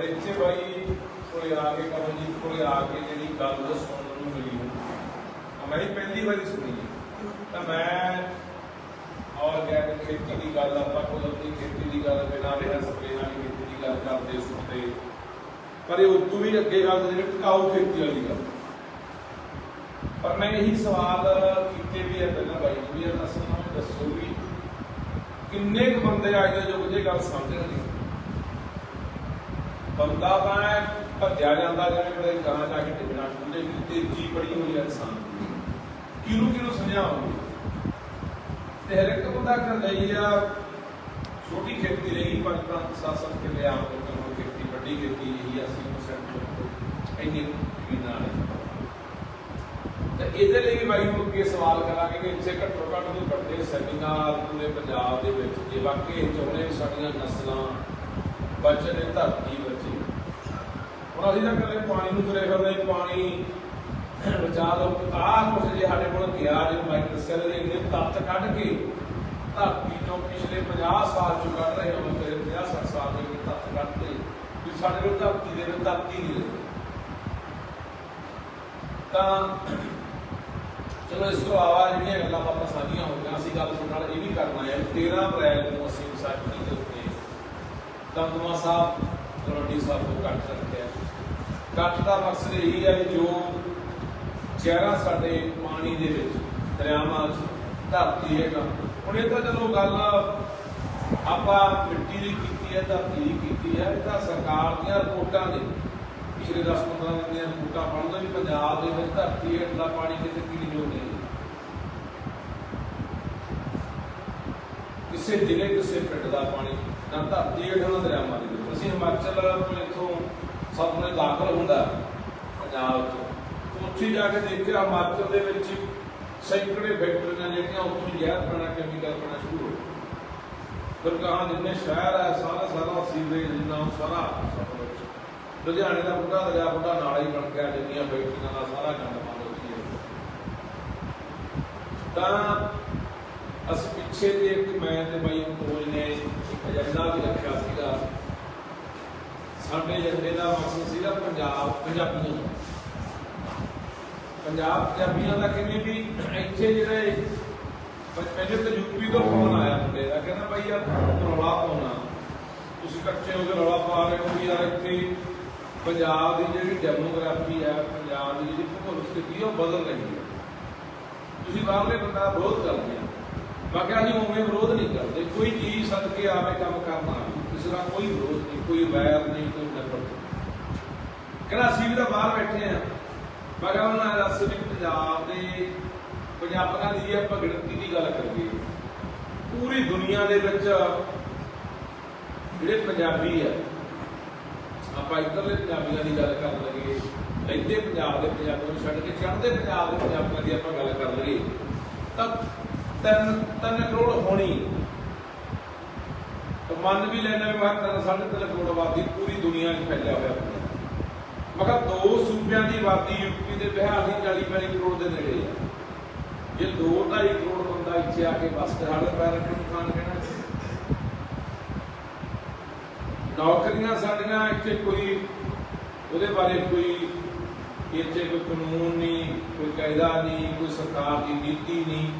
ਪਰ ਇੱਥੇ ਬਾਈ ਕੋਲੇ ਆ ਕੇ ਕਮਲਜੀਤ ਕੋਲੇ ਆ ਕੇ ਜਿਹੜੀ ਗੱਲ ਸੁਣਨ ਨੂੰ ਮਿਲੀ ਮੈਂ ਪਹਿਲੀ ਵਾਰੀ ਸੁਣੀ ਤਾਂ ਮੈਂ ਆਰਗੈਨਿਕ ਖੇਤੀ ਦੀ ਗੱਲ, ਆਪਾਂ ਕੁਦਰਤੀ ਖੇਤੀ ਦੀ ਗੱਲ ਬਿਨਾਂ ਰਿਹਾ ਸਪਰੇਆਂ ਵਾਲੀ ਖੇਤੀ ਦੀ ਗੱਲ ਕਰਦੇ ਸੁਣਦੇ ਪਰ ਇਹ ਉਦੋਂ ਵੀ ਅੱਗੇ ਗੱਲ ਜਿਹੜੀ ਟਿਕਾਊ ਖੇਤੀ ਵਾਲੀ ਗੱਲ। ਪਰ ਮੈਂ ਇਹੀ ਸਵਾਲ ਕੀਤੇ ਵੀ ਹੈ ਪਹਿਲਾਂ ਬਾਈ ਨੂੰ, ਵੀ ਦੱਸੋ, ਵੀ ਕਿੰਨੇ ਕੁ ਬੰਦੇ ਅੱਜ ਦੇ ਯੁੱਗ 'ਚ ਗੱਲ ਸਮਝਣਗੇ ਬੰਦਾ ਤਾਂ ਭੱਜਿਆ ਜਾਂਦਾ ਜਿਵੇਂ ਕਿਤੇ ਗਾਂ ਜਾ ਕੇ ਟਿਕਣਾ ਟੁੱਟੇ ਦੀ ਤੇਜ਼ੀ ਬੜੀ ਹੋਈ ਹੈ ਇਨਸਾਨ ਕਿਹਨੂੰ ਕਿਹਨੂੰ ਸਮਝਾਉਂਗੇ ਤੇ ਬੰਦਾ ਕਰ ਲਈ ਆ, ਛੋਟੀ ਖੇਤੀ ਰਹੀ, ਪੰਜ ਪੰਜ ਸੱਤ ਸੱਤ ਕਿੱਲੇ ਆਮ ਲੋਕਾਂ ਨੂੰ ਖੇਤੀ ਵੱਡੀ ਖੇਤੀ ਇਹੀ 80% ਇੰਨੀ ਜ਼ਮੀਨ ਤੇ ਇਹਦੇ ਲਈ ਵੀ ਬਾਈ ਨੂੰ ਅੱਗੇ ਸਵਾਲ ਕਰਾਂਗੇ ਕਿ ਇੱਥੇ ਘੱਟੋ ਘੱਟ ਤੋਂ ਵੱਡੇ ਸੈਮੀਨਾਰ ਪੂਰੇ ਪੰਜਾਬ ਦੇ ਵਿੱਚ ਜੇ ਵਾਕਈ ਚਾਹੁੰਦੇ ਸਾਡੀਆਂ ਨਸਲਾਂ ਬਚਣ ਇਹ ਧਰਤੀ ਬਚੇ। ਹੁਣ ਅਸੀਂ ਤਾਂ ਕਦੇ ਪਾਣੀ ਨੂੰ ਤੁਰੇ ਫਿਰਦੇ, ਪਾਣੀ ਬਚਾ ਲਓ। ਆਹ ਕੁਛ ਜੇ ਸਾਡੇ ਕੋਲ ਗਿਆ ਜੇ ਮਾਈਕ ਦੱਸਿਆ ਦੇ ਇੰਨੇ ਤੱਤ ਕੱਢ ਕੇ ਧਰਤੀ ਤੋਂ ਪਿਛਲੇ 50 ਸਾਲ ਚੋਂ ਕੱਢ ਰਹੇ ਹਾਂ ਮੇਰੇ 50 60 ਸਾਲ ਦੇ ਵਿੱਚ ਤੱਤ ਕੱਢਦੇ ਵੀ ਸਾਡੇ ਕੋਲ ਧਰਤੀ ਦੇ ਵਿੱਚ ਧਰਤੀ ਨਹੀਂ ਰਹੀ। ਤਾਂ ਚਲੋ ਇਸ ਤੋਂ ਇਲਾਵਾ ਜਿਹੜੀਆਂ ਗੱਲਾਂ ਆਪਾਂ ਸਾਂਝੀਆਂ ਹੋ ਗਈਆਂ, ਅਸੀਂ ਗੱਲ ਤੁਹਾਡੇ ਨਾਲ ਇਹ ਵੀ ਕਰਨਾ ਹੈ 13 ਅਪ੍ਰੈਲ ਨੂੰ ਅਸੀਂ ਵਿਸਾਖੀ ਦੇ ਉੱਤੇ ਸਾਹਿਬ ਕਲੋਨੀ ਸਾਹਿਬ ਨੂੰ ਕੱਟ ਰੱਖਿਆ ਕੱਟ ਦਾ ਮਕਸਦ ਇਹ ਹੈ ਵੀ ਜੋ ਚਿਹਰਾ ਸਾਡੇ ਪਾਣੀ ਦੇ ਵਿੱਚ, ਦਰਿਆਵਾਂ 'ਚ ਧਰਤੀ ਹੈਗਾ। ਹੁਣ ਇਹ ਤਾਂ ਚਲੋ ਗੱਲ ਆਪਾਂ ਮਿੱਟੀ ਦੀ ਕੀਤੀ ਹੈ, ਧਰਤੀ ਦੀ ਕੀਤੀ ਹੈ, ਇਹ ਤਾਂ ਸਰਕਾਰ ਦੀਆਂ ਰਿਪੋਰਟਾਂ ਨੇ। ਪਿਛਲੇ 10-15 ਦਿਨ ਦੀਆਂ ਰਿਪੋਰਟਾਂ ਪੜ੍ਹਦਾ ਵੀ ਪੰਜਾਬ ਦੇ ਵਿੱਚ ਧਰਤੀ ਹੇਠ ਦਾ ਪਾਣੀ ਕਿਤੇ ਕੀ ਨਹੀਂ ਕਿਸੇ ਜ਼ਿਲ੍ਹੇ, ਕਿਸੇ ਪਿੰਡ ਦਾ ਪਾਣੀ ਨਾ ਧਰਤੀ ਹੇਠ ਦਰਿਆਵਾਂ ਦੇ ਵਿੱਚ ਅਸੀਂ ਹਿਮਾਚਲ ਤੋਂ ਇੱਥੋਂ ਸਭ ਦਾਖਲ ਹੁੰਦਾ ਪੰਜਾਬ ਚ ਉੱਥੇ ਜਾ ਕੇ ਦੇਖਿਆ, ਹਿਮਾਚਲ ਦੇ ਵਿੱਚ ਸੈਂਕੜੇ ਫੈਕਟਰੀਆਂ ਜਿਹੜੀਆਂ ਉੱਥੋਂ ਜ਼ਹਿਰ ਪੈਣਾ ਕੈਮੀਕਲ ਪੈਣਾ ਸ਼ੁਰੂ ਹੋ ਫਿਰ ਕਹਾਂ ਜਿੰਨੇ ਸ਼ਹਿਰ ਹੈ ਸਾਰਾ ਸਾਰਾ ਸੀਵਰੇਜ ਜਿੰਨਾ ਸਾਰਾ ਲੁਧਿਆਣੇ ਦਾ ਬੁੱਢਾ ਦਰਿਆ, ਬੁੱਢਾ ਨਾਲ ਹੀ ਬਣ ਗਿਆ, ਜਿੰਨੀਆਂ ਫੈਕਟਰੀਆਂ ਦਾ ਸਾਰਾ ਗੰਦ ਬੰਦ ਹੋ ਗਿਆ ਤਾਂ ਅਸੀਂ ਪਿੱਛੇ ਜੇ ਇੱਕ ਮੈਂ ਤੇ ਬਾਈ ਕੋਲ ਨੇ ਇੱਕ ਵੀ ਰੱਖਿਆ ਸੀਗਾ। ਸਾਡੇ ਏਜੰਡੇ ਦਾ ਮਕਸਦ ਸੀਗਾ ਪੰਜਾਬ, ਪੰਜਾਬੀਆਂ ਪੰਜਾਬ ਪੰਜਾਬੀਆਂ ਦਾ ਕਿਵੇਂ ਵੀ ਇੱਥੇ ਜਿਹੜੇ ਪਹਿਲੇ ਤਾਂ ਯੂਪੀ ਤੋਂ ਫੋਨ ਆਇਆ ਮੁੰਡੇ ਦਾ, ਕਹਿੰਦਾ ਬਾਈ ਯਾਰ ਰੌਲਾ ਪਾਉਣਾ। ਤੁਸੀਂ ਇਕੱਠੇ ਹੋ ਕੇ ਰੌਲਾ ਪਾ ਰਹੇ ਹੋ ਵੀ ਯਾਰ ਇੱਥੇ ਪੰਜਾਬ ਦੀ ਜਿਹੜੀ ਡੈਮੋਗ੍ਰਾਫੀ ਹੈ, ਪੰਜਾਬ ਦੀ ਜਿਹੜੀ ਭੂਗੋਲਿਕ ਸਥਿਤੀ ਉਹ ਬਦਲ ਰਹੀ ਹੈ। ਤੁਸੀਂ ਬਾਹਰਲੇ ਬੰਦਾ ਦਾ ਵਿਰੋਧ ਕਰਦੇ ਆ ਬਾਕੀ ਅਸੀਂ ਉਵੇਂ ਵਿਰੋਧ ਨਹੀਂ ਕਰਦੇ। ਕੋਈ ਚੀਜ਼ ਸਦਕੇ ਆਵੇ ਕੰਮ ਕਰਨਾ ਕਿਸੇ ਦਾ ਕੋਈ ਵਿਰੋਧ ਨਹੀਂ, ਕੋਈ ਵੈਰ ਨਹੀਂ, ਕੋਈ ਨਫ਼ਰਤ ਕਹਿੰਦਾ, ਅਸੀਂ ਵੀ ਤਾਂ ਬਾਹਰ ਬੈਠੇ ਆ ਮੈਂ ਉਹਨਾਂ ਦਾ ਦੱਸ ਵੀ ਪੰਜਾਬ ਦੇ ਪੰਜਾਬੀਆਂ ਦੀ ਆਪਾਂ ਗਿਣਤੀ ਦੀ ਗੱਲ ਕਰੀਏ, ਪੂਰੀ ਦੁਨੀਆ ਦੇ ਵਿੱਚ ਜਿਹੜੇ ਪੰਜਾਬੀ ਆ, ਆਪਾਂ ਇੱਧਰਲੇ ਪੰਜਾਬੀਆਂ ਦੀ ਗੱਲ ਕਰ ਲਈਏ ਲੈਂਦੇ ਪੰਜਾਬ ਦੇ ਪੰਜਾਬੀਆਂ ਨੂੰ ਛੱਡ ਕੇ ਚੜ੍ਹਦੇ ਪੰਜਾਬ ਦੇ ਪੰਜਾਬੀਆਂ ਦੀ ਆਪਾਂ ਗੱਲ ਕਰ ਲਈਏ, ਤਾਂ ਤਿੰਨ ਤਿੰਨ ਕਰੋੜ ਹੋਣੀ। ਤਾਂ ਮੰਨ ਵੀ ਲੈਣਾ ਵੀ ਮੈਂ ਤਿੰਨ, ਸਾਢੇ ਤਿੰਨ ਕਰੋੜ ਆਬਾਦੀ ਪੂਰੀ ਦੁਨੀਆ 'ਚ ਫੈਲਿਆ ਹੋਇਆ ਮੈਂ ਕਿਹਾ ਦੋ ਸੂਬਿਆਂ ਦੀ ਆਬਾਦੀ ਯੂਪੀ ਤੇ ਬਿਹਾਰ ਦੀ 40 ਕਰੋੜ ਦੇ ਨੇੜੇ ਆ। ਜੇ 2.5 ਕਰੋੜ ਬੰਦਾ ਇੱਥੇ ਆ ਕੇ ਬਸ ਹੜ ਪੈਰ ਰੱਖਣ ਨੂੰ ਕਹਿਣਾ ਨੌਕਰੀਆਂ ਸਾਡੀਆਂ ਇੱਥੇ ਕੋਈ, ਉਹਦੇ ਬਾਰੇ ਕੋਈ, ਇੱਥੇ ਕੋਈ ਕਾਨੂੰਨ ਨਹੀਂ, ਕੋਈ ਕਾਇਦਾ ਨਹੀਂ, ਕੋਈ ਸਰਕਾਰ ਦੀ ਨੀਤੀ ਨਹੀਂ।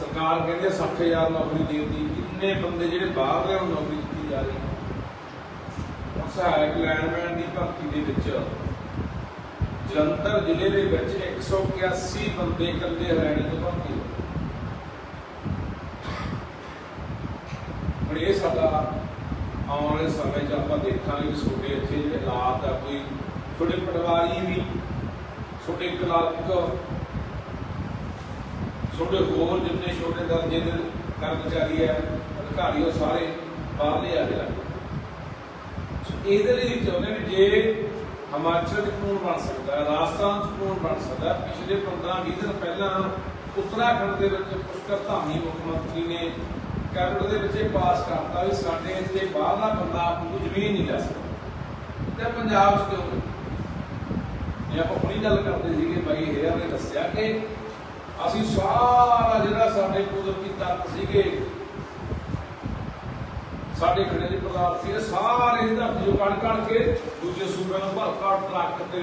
ਸਰਕਾਰ ਕਹਿੰਦੀ ਹੈ 60000 ਨੌਕਰੀ ਦੇਤੀ। ਕਿੰਨੇ ਬੰਦੇ ਜਿਹੜੇ ਬਾਹਰ ਦੇ ਨੂੰ ਨੌਕਰੀ ਦਿੱਤੀ ਜਾ ਰਹੀ ਹੈ। ਸਹਾਇਕ ਲੈਂਡਮੈਨ ਦੀ ਭਰਤੀ ਦੇ ਵਿੱਚ ਜਲੰਧਰ ਜ਼ਿਲ੍ਹੇ ਦੇ ਵਿੱਚ 181 ਬੰਦੇ ਇਕੱਲੇ ਹਰਿਆਣੇ ਤੋਂ ਭਰਤੀ ਹੋਏ। ਹੁਣ ਇਹ ਸਾਡਾ ਆਉਣ ਵਾਲੇ ਸਮੇਂ 'ਚ ਆਪਾਂ ਦੇਖਾਂਗੇ ਛੋਟੇ ਇੱਥੇ ਜਿਹੜੇ ਹਾਲਾਤ ਆ, ਕੋਈ ਛੋਟੇ ਪਟਵਾਰੀ ਵੀ ਛੋਟੇ ਕਲਰਕ ਛੋਟੇ ਹੋਰ ਜਿੰਨੇ ਛੋਟੇ ਦਰਜੇ ਦੇ ਕਰਮਚਾਰੀ ਆ ਅਧਿਕਾਰੀ ਉਹ ਸਾਰੇ ਬਾਹਰਲੇ ਆ ਗਏ ਇਹਦੇ ਲਈ ਚਾਹੁੰਦੇ ਵੀ ਜੇ ਹਿਮਾਚਲ 'ਚ ਕਾਨੂੰਨ ਬਣ ਸਕਦਾ ਹੈ ਰਾਜਸਥਾਨ 'ਚ ਕਾਨੂੰਨ ਬਣ ਸਕਦਾ, ਪਿਛਲੇ 15-20 ਦਿਨ ਪਹਿਲਾਂ ਉੱਤਰਾਖੰਡ ਦੇ ਵਿੱਚ ਪੁਸ਼ਕਰ ਧਾਮੀ ਮੁੱਖ ਮੰਤਰੀ ਨੇ ਕੈਬਨਿਟ ਦੇ ਵਿੱਚ ਇਹ ਪਾਸ ਕਰਤਾ ਵੀ ਸਾਡੇ ਇੱਥੇ ਬਾਹਰਲਾ ਬੰਦਾ ਆਪਣੀ ਜ਼ਮੀਨ ਨਹੀਂ ਲੈ ਸਕਦਾ ਤੇ ਪੰਜਾਬ 'ਚ ਕਿਉਂ ਨਹੀਂ? ਜੇ ਆਪਾਂ ਹੁਣੀ ਗੱਲ ਕਰਦੇ ਸੀਗੇ, ਬਾਈ ਹੇਅਰ ਨੇ ਦੱਸਿਆ ਕਿ ਅਸੀਂ ਸਾਰਾ ਜਿਹੜਾ ਸਾਡੇ ਕੁਦਰਤੀ ਤੱਤ ਸੀਗੇ, ਸਾਡੇ ਖੜੇ ਦੇ ਪਦਾਰਥ ਸੀ ਸਾਰੇ ਧਰਤੀ ਚੋਂ ਕੱਢ ਕੱਢ ਕੇ ਦੂਜੇ ਸੂਬਿਆਂ ਨੂੰ ਭਰ ਕੱਢ ਟਰੱਕ ਤੇ